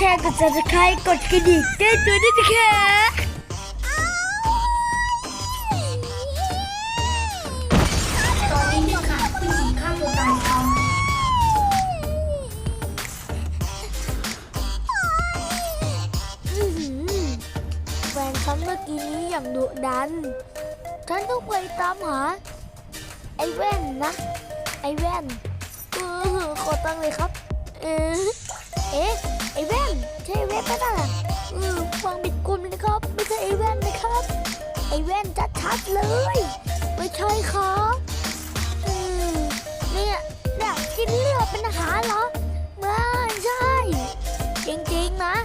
แชร์ กด subscribe กดกระดิ่งแจ้งเตือนด้วยนะคะตอนนี้เนี่ยค่ะผู้หญิงฆ่าตัวตายเขาอื้อหือแฟนฉันเมื่อกี้นี้อย่างดุดัน ฉันต้องไปตามหา ไอ้แว่นนะ ไอ้แว่น เออขอตังค์เลยครับ เออเอ๊ะ อ้แว่นใช่ไอ้แว่นปะน่ะเออฟังบิดกุลนะครับ ไม่ใช่ไอ้แว่นนะครับ ไอ้แว่นชัดๆเลย ไม่ใช่ครับอืมเนี่ยเนี่ยกินเลือดเป็นอาหารเหรอไม่ใช่ จริงๆนะ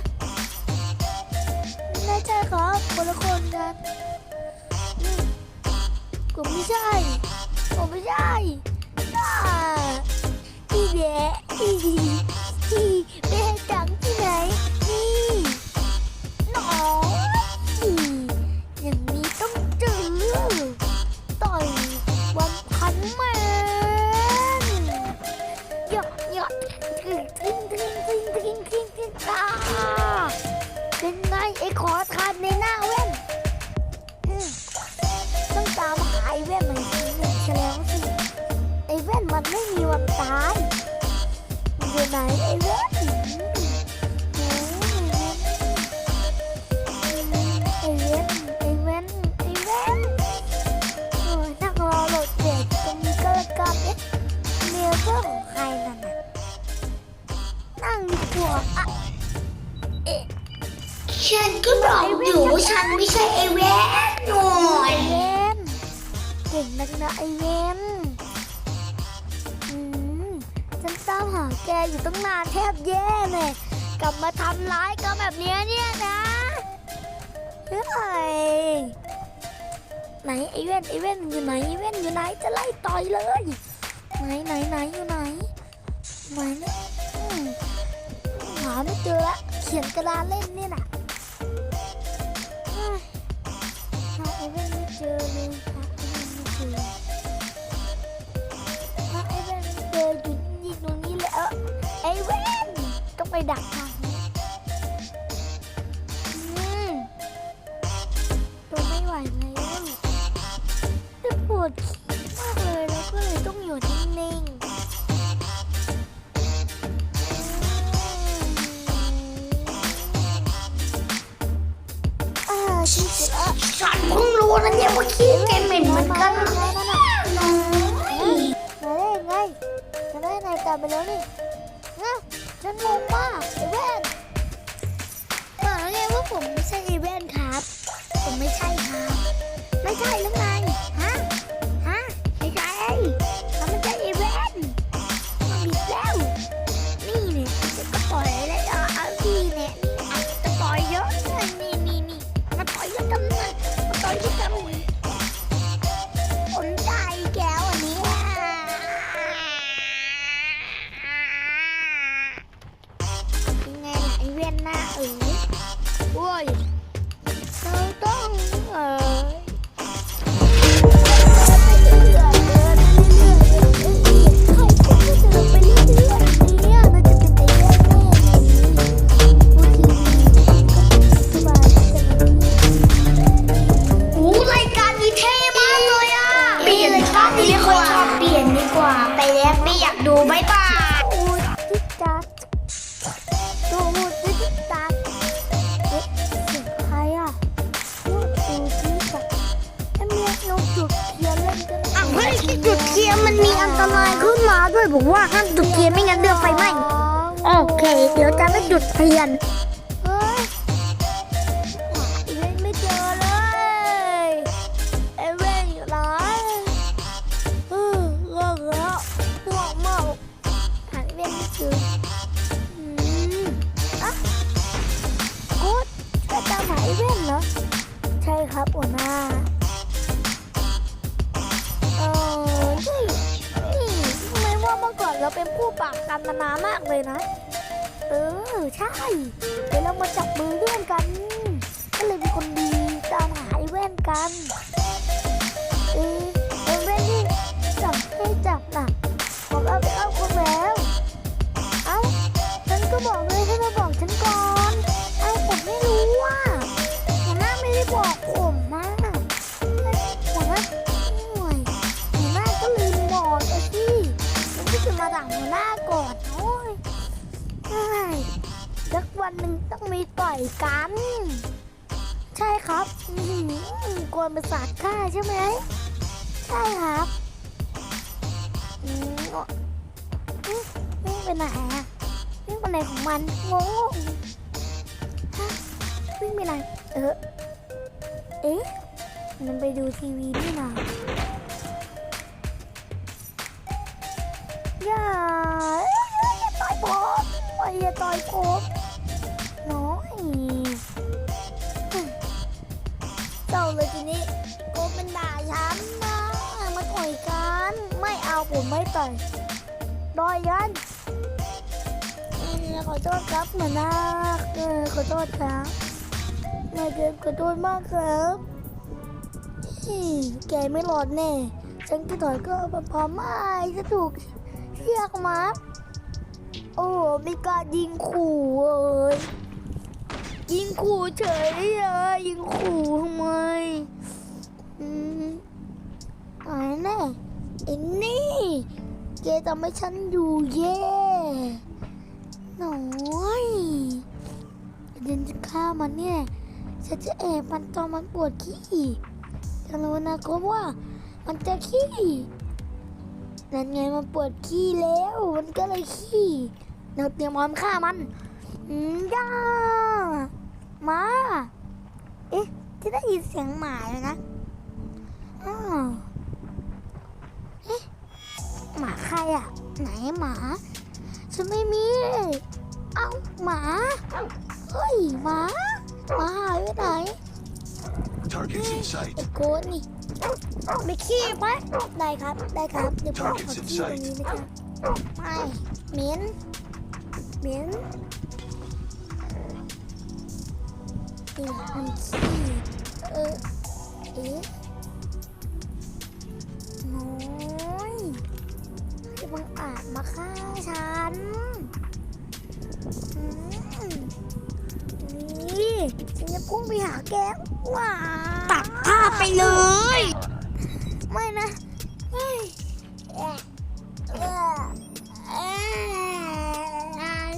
ไม่ใช่ครับคนละคนกันผมไม่ใช่ผมไม่ใช่อ่าอีแดะอีอี เก่งนักนะไอเวนอืมฉันตามหาแกอยู่ตั้งนานแทบแย่เลย กลับมาทำร้ายกันแบบนี้เนี่ยนะเฮ้ยไหนไอเวนไอเวนอยู่ไหนไอเวนอยู่ไหนจะไล่ต่อยเลย ไหนไหนไหนอยู่ไหนไหนเนี่ยหาไม่เจอละเขียนกระดานเล่นนี่ยน่ะหาไอเว่นไม่เจอเลยหาไอ เว่นไอหาไอเว่นเจออยู่นี่ตรงนี้เลยเออไอเว่นต้องไปดักทางนี้อืมตัวไม่ไหวแล้วจะปวดขี้มากเลยแล้วก็เลยต้องอยู่นิ่งๆ อ่าฉันเสร็จแล้วฉันเพิ่งรู้นเนี่ยว่าขี้แกเหม็นเหมือนกันมาได้ยังไงจะได้นายกลับไปแล้วนี่นะฉันงงมากอีเวนมาแล้วไงว่าผมไม่ใช่อีเวน บ๊ายบายอูดจิกจักดูดิจักเอ๊ะเสียงใครอะอูดอูดจิกจักไอ้เมียนกจุดเทียนเล่นกันอะเฮ้ยจุดเทียนมันมีอันตรายขึ้นมาด้วยบอกว่าห้ามจุดเทียนไม่งั้นเดือดไฟไหม้โอเค เดี๋ยวจะไม่จุดเทียน หาอีเวนเหรอ ใช่ครับหัวหน้าเออนี่นี่ทำไมว่าเมื่อก่อนเราเป็นผู้ปากกันมานานมากเลยนะ เออ ใช่ เดี๋ยวเรามาจับมือเลื่อนกัน ก็เลยเป็นคนดีตามหาไอ้แว่นกัน กัน ใช่ครับกวนประสาทข้าใช่ไหม ใช่ครับนี่งไปไหนอะนี่เงไปไหนของมันงงฮะนี่เงไปไรเออ เอ๊ะ มันไปดูทีวีนี่นะย่า ไม่ต่อยต่อยันขอโทษครับหมานาเออขอโทษครับนายเกินขอโทษมากครับแกไม่รอดแน่ฉันจะถอยก็พอไม่จะถูกเรียกมาโอ้มีการยิงขู่เอ้ยยิงขู่เฉยเลยยิงขู่ทำไมอืมอะไรแน่ อ้นี่ แกทำให้ฉันอยู่แย่หน่อยเดินจะฆ่ามันเนี่ย ฉันจะแอบมันตอนมันปวดขี้จะรู้นะก็ว่า มันจะขี้นั่นไงมันปวดขี้แล้ว มันก็เลยขี้เราเตรียมพร้อมฆ่ามันอย่ามา เอ๊ะจะได้ยินเสียงหมาเลยนะอ้าว ไหนหมาฉันไม่มีเอ้าหมาเฮ้ยหมาหมาหายไปไหน Targets in sight. ไอ้โกดนี่ไปขี้ไหมได้ครับได้ครับเดี๋ยวผมขอขี้ตรงนี้นะครับไม่เหม็นเหม็นนี่มันขี้เออเอ๊ะ จะบังอาจมาฆ่าฉันอืมนี่ฉันจะพุ่งไปหาแกว้าตัดภาพไปเลย ไม่นะเฮ้ยเอ่อเอ่อเอ่อ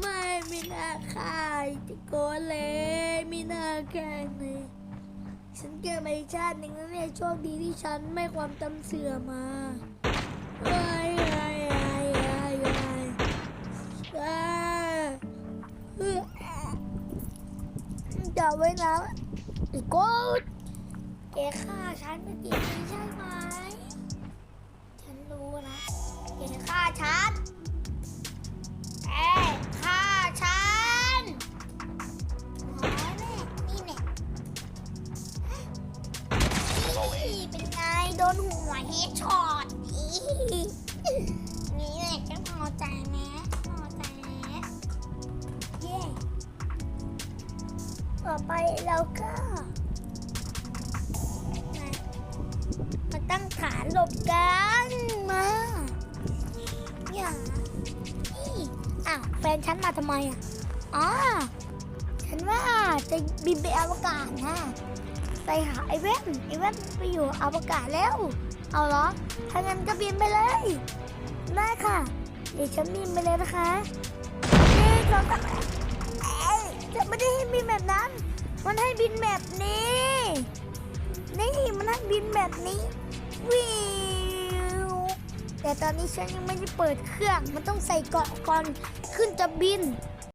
ไม่ไม่น่าขายติโกนเลยไม่น่าแกล้งเลยฉันเกิดมาอีกชาติหนึ่งแล้วเนี่ยโชคดีที่ฉันไม่ความจำเสื่อมมา จับไว้นะอ้โกดแกฆ่าฉันเมื่อกี้ใช่ไหม ฉันรู้นะแกฆ่าฉันแกฆ่าฉันหาแน่นี่แน่นี่เป็นไงโดนหัวเฮดช็อต นี่แหละฉันพอใจนะพอใจนะเย้ต่อไปเราก็มาตั้งฐานหลบกันมาอย่านี่อ้าวแฟนฉันมาทำไมอะอ๋อฉันว่าจะบินไปอวกาศนะไปหาไอ้เว้นไอ้เว้นไปอยู่อวกาศแล้ว เอาเหรอ ถ้างั้นก็บินไปเลยได้ค่ะ เดี๋ยวฉันบินไปเลยนะคะนี่ก่อนก็เอ้ยจะไม่ได้ให้บินแบบนั้น มันให้บินแบบนี้ นี่มันนั่งบินแบบนี้ วิว แต่ตอนนี้ฉันยังไม่ได้เปิดเครื่อง มันต้องใส่เกาะก่อนขึ้นจะบิน